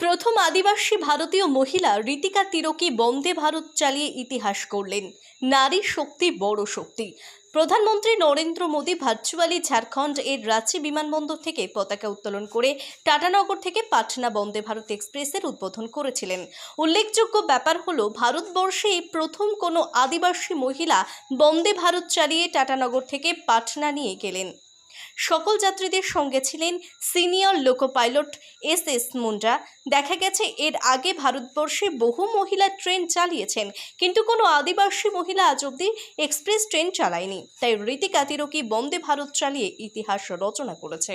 প্রথম আদিবাসী ভারতীয় মহিলা রীতিকা তিরকি বন্দে ভারত চালিয়ে ইতিহাস করলেন। নারী শক্তি বড় শক্তি। প্রধানমন্ত্রী নরেন্দ্র মোদী ভার্চুয়ালি ঝাড়খণ্ড এর রাঁচি বিমানবন্দর থেকে পতাকা উত্তোলন করে টাটানগর থেকে পাটনা বন্দে ভারত এক্সপ্রেসের উদ্বোধন করেছিলেন। উল্লেখযোগ্য ব্যাপার হলো, ভারতবর্ষে প্রথম কোনো আদিবাসী মহিলা বন্দে ভারত চালিয়ে টাটানগর থেকে পাটনা নিয়ে গেলেন। সকল যাত্রীদের সঙ্গে ছিলেন senior loco pilot S S Munda দেখা গেছে, এর আগে ভারতবর্ষে বহু মহিলা ট্রেন চালিয়েছেন, কিন্তু কোনো আদিবাসী মহিলা আজ অব্দি এক্সপ্রেস ট্রেন চালায়নি। তাই রীতিকাতিরকি বন্দে ভারত চালিয়ে ইতিহাস রচনা করেছে?